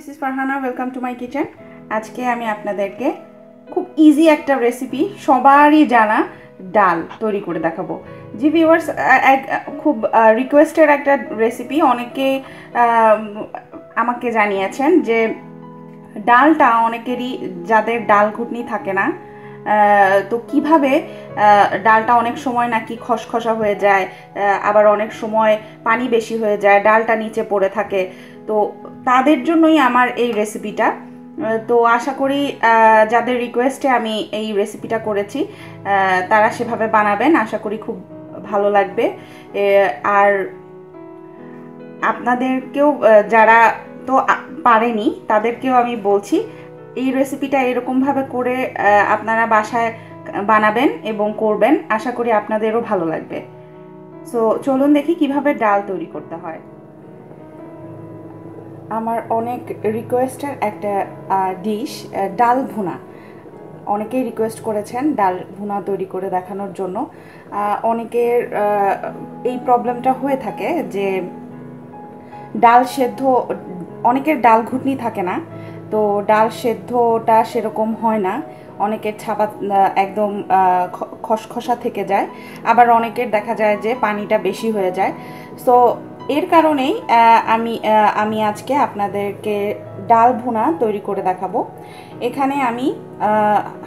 This is Farhana welcome to my kitchen আজকে আমি আপনাদেরকে খুব ইজি একটা রেসিপি সবারই জানা ডাল তৈরি করে দেখাবো। জি ভিউয়ার্স এক, খুব রিকোয়েস্টের একটা রেসিপি অনেকে আমাকে জানিয়েছেন যে ডালটা অনেকেরই, যাদের ডাল ঘুটনি থাকে না তো কীভাবে ডালটা অনেক সময় নাকি খসখসা হয়ে যায় আবার অনেক সময় পানি বেশি হয়ে যায়, ডালটা নিচে পড়ে থাকে, তো তাদের জন্যই আমার এই রেসিপিটা তো আশা করি যাদের রিকোয়েস্টে আমি এই রেসিপিটা করেছি তারা সেভাবে বানাবেন। আশা করি খুব ভালো লাগবে। আর আপনাদেরকেও যারা তো পারেনি, তাদেরকেও আমি বলছি, এই রেসিপিটা এরকমভাবে করে আপনারা বাসায় বানাবেন এবং করবেন। আশা করি আপনাদেরও ভালো লাগবে। সো চলুন দেখি কীভাবে ডাল তৈরি করতে হয়। আমার অনেক রিকোয়েস্টের একটা ডিশ ডাল ভুনা। অনেকেই রিকোয়েস্ট করেছেন ডাল ভুনা তৈরি করে দেখানোর জন্য। অনেকের এই প্রবলেমটা হয়ে থাকে যে ডাল সেদ্ধ, অনেকের ডাল ঘুটনি থাকে না, তো ডাল সেদ্ধটা সেরকম হয় না। অনেকের ছাপা একদম খসখসা থেকে যায়। আবার অনেকের দেখা যায় যে পানিটা বেশি হয়ে যায়। সো এর কারণেই আমি আমি আজকে আপনাদেরকে ডাল ভুনা তৈরি করে দেখাবো। এখানে আমি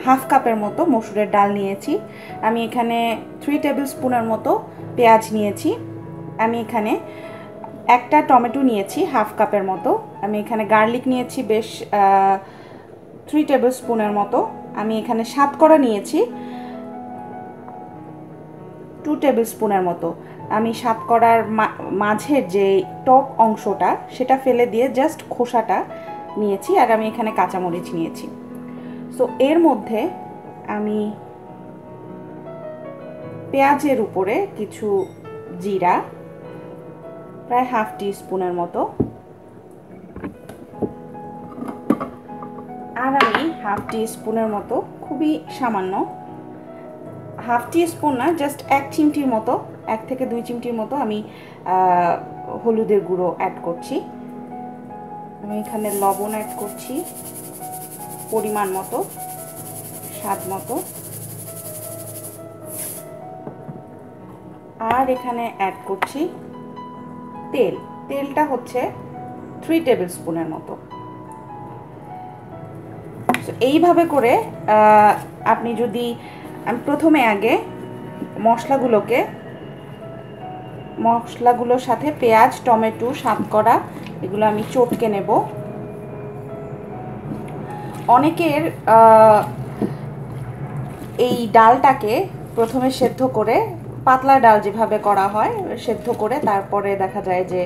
হাফ কাপের মতো মসুরের ডাল নিয়েছি। আমি এখানে থ্রি টেবিল স্পুনের মতো পেঁয়াজ নিয়েছি। আমি এখানে একটা টমেটো নিয়েছি, হাফ কাপের মতো। আমি এখানে গার্লিক নিয়েছি বেশ থ্রি টেবিল স্পুনের মতো। আমি এখানে করা নিয়েছি টু টেবিল স্পুনের মতো। আমি করার মাঝের যে টক অংশটা, সেটা ফেলে দিয়ে জাস্ট খোসাটা নিয়েছি আর আমি এখানে কাঁচামরিচ নিয়েছি। সো এর মধ্যে আমি পেঁয়াজের উপরে কিছু জিরা, প্রায় হাফ টি স্পুনের মতো। আর আমি হাফ টি স্পুনের মতো, খুবই সামান্য হাফ টি স্পুন না জাস্ট এক চিমটির মতো, এক থেকে দুই চিমটির মতো আমি হলুদের গুঁড়ো অ্যাড করছি। আমি এখানে লবণ অ্যাড করছি, পরিমাণ মতো, স্বাদ মতো। আর এখানে অ্যাড করছি তেল। তেলটা হচ্ছে থ্রি টেবিল স্পুনের মতো এইভাবে করে আপনি যদি আমি প্রথমে আগে মশলাগুলোকে, মশলাগুলোর সাথে পেঁয়াজ, টমেটো করা এগুলো আমি চটকে নেব। অনেকের এই ডালটাকে প্রথমে সেদ্ধ করে, পাতলা ডাল যেভাবে করা হয়, সেদ্ধ করে তারপরে দেখা যায় যে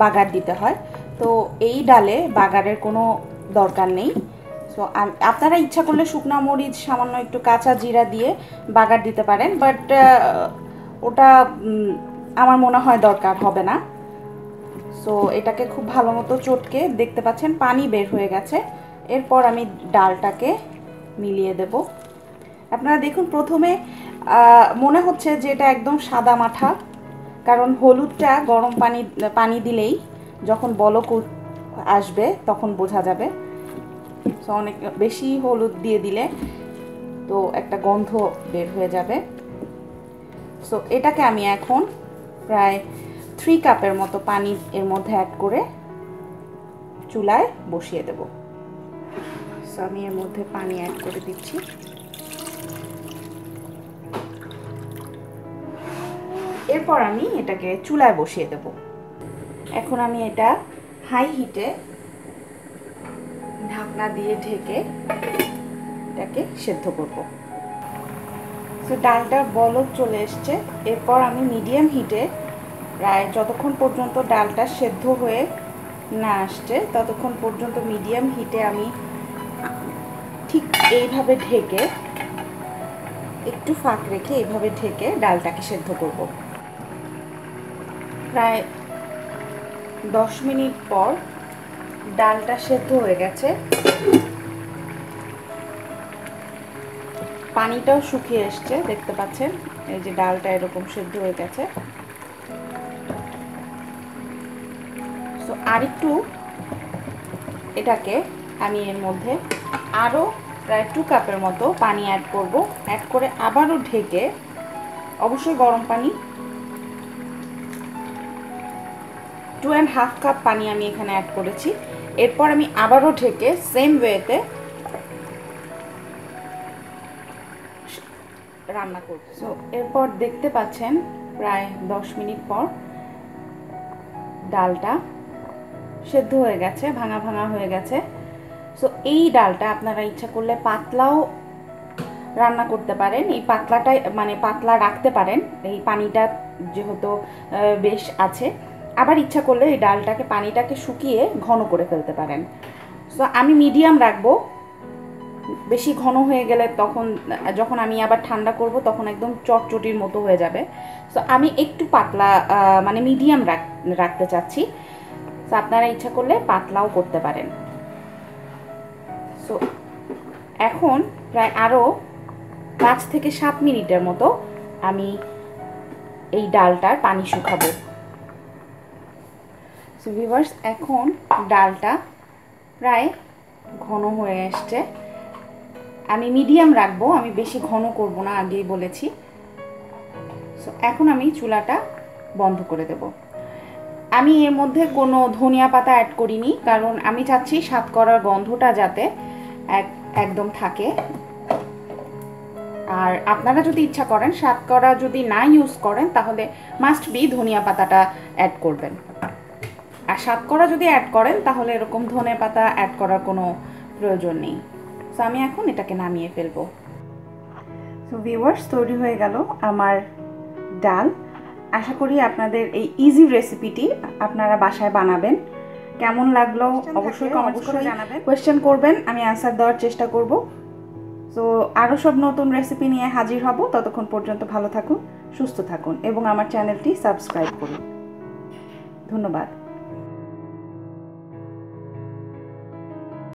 বাগার দিতে হয়। তো এই ডালে বাগারের কোনো দরকার নেই। সো আপনারা ইচ্ছা করলে শুকনো মরিচ, সামান্য একটু কাঁচা জিরা দিয়ে বাগার দিতে পারেন বাট ওটা আমার মনে হয় দরকার, হবে না। সো এটাকে খুব ভালো মতো চটকে দেখতে পাচ্ছেন, পানি বের হয়ে গেছে। এরপর আমি ডালটাকে মিলিয়ে দেব। আপনারা দেখুন, প্রথমে মনে হচ্ছে যে এটা একদম সাদা মাঠা, কারণ হলুদটা গরম পানি পানি দিলেই যখন বলক আসবে, তখন বোঝা যাবে। সো অনেক বেশি হলুদ দিয়ে দিলে তো একটা গন্ধ বের হয়ে যাবে। সো এটাকে আমি এখন প্রায় থ্রি কাপের মতো পানি এর মধ্যে অ্যাড করে চুলায় বসিয়ে দেব। সো আমি এর মধ্যে পানি অ্যাড করে দিচ্ছি। এরপর আমি এটাকে চুলায় বসিয়ে দেব। এখন আমি এটা হাই হিটে ঢাকনা দিয়ে ঢেকে এটাকে সেদ্ধ করব। সো ডালটার বলক চলে এসছে। এরপর আমি মিডিয়াম হিটে প্রায় যতক্ষণ পর্যন্ত ডালটা সেদ্ধ হয়ে না আসছে, ততক্ষণ পর্যন্ত মিডিয়াম হিটে আমি ঠিক এইভাবে ঢেকে একটু ফাঁক রেখে এইভাবে ঢেকে ডালটাকে সেদ্ধ করব। প্রায় দশ মিনিট পর ডালটা সেদ্ধ হয়ে গেছে। পানিটাও শুকিয়ে এসছে, দেখতে পাচ্ছেন? এই যে ডালটা এরকম সেদ্ধ হয়ে গেছে। তো আরেকটু এটাকে আমি এর মধ্যে আরও প্রায় টু কাপের মতো পানি অ্যাড করব। অ্যাড করে আবারও ঢেকে অবশ্যই গরম পানি টু অ্যান্ড হাফ কাপ পানি আমি এখানে অ্যাড করেছি। এরপর আমি আবারও ঢেকে সেম ওয়েতে রান্না করব। সো এরপর দেখতে পাচ্ছেন প্রায় দশ মিনিট পর ডালটা সেদ্ধ হয়ে গেছে, ভাঙা ভাঙা হয়ে গেছে। সো এই ডালটা আপনারা ইচ্ছা করলে পাতলাও রান্না করতে পারেন। এই পাতলাটাই মানে পাতলা রাখতে পারেন। এই পানিটা যেহেতু বেশ আছে। আবার ইচ্ছা করলে এই ডালটাকে, পানিটাকে শুকিয়ে ঘন করে ফেলতে পারেন। সো আমি মিডিয়াম রাখব। বেশি ঘন হয়ে গেলে তখন, যখন আমি আবার ঠান্ডা করব, তখন একদম চটচটির মতো হয়ে যাবে। সো আমি একটু পাতলা মানে মিডিয়াম রাখতে চাচ্ছি। সো আপনারা ইচ্ছা করলে পাতলাও করতে পারেন। সো এখন প্রায় আরও পাঁচ থেকে সাত মিনিটের মতো আমি এই ডালটার পানি শুকাবো। সো ভিভার্স এখন ডালটা প্রায় ঘন হয়ে এসছে। আমি মিডিয়াম রাখব, আমি বেশি ঘন করব না, আগেই বলেছি। সো এখন আমি চুলাটা বন্ধ করে দেব। আমি এর মধ্যে কোনো ধনিয়া পাতা অ্যাড করিনি, কারণ আমি চাচ্ছি স্বাদ করার গন্ধটা যাতে এক, একদম থাকে। আর আপনারা যদি ইচ্ছা করেন স্বাদ করা যদি না ইউজ করেন, তাহলে মাস্ট বি ধনিয়া পাতাটা অ্যাড করবেন। আর স্বাদ করা যদি অ্যাড করেন তাহলে এরকম ধনে পাতা অ্যাড করার কোনো প্রয়োজন নেই। সো আমি এখন এটাকে নামিয়ে ফেলব। সো ভিউয়ার্স তৈরি হয়ে গেল আমার ডাল। আশা করি আপনাদের এই ইজি রেসিপিটি আপনারা বাসায় বানাবেন। কেমন লাগল? অবশ্যই কমেন্টস করে জানাবেন। কোয়েশ্চেন করবেন আমি অ্যান্সার দেওয়ার চেষ্টা করব। তো আরও সব নতুন রেসিপি নিয়ে হাজির হব। ততক্ষণ পর্যন্ত ভালো থাকুন সুস্থ থাকুন এবং আমার চ্যানেলটি সাবস্ক্রাইব করুন। ধন্যবাদ।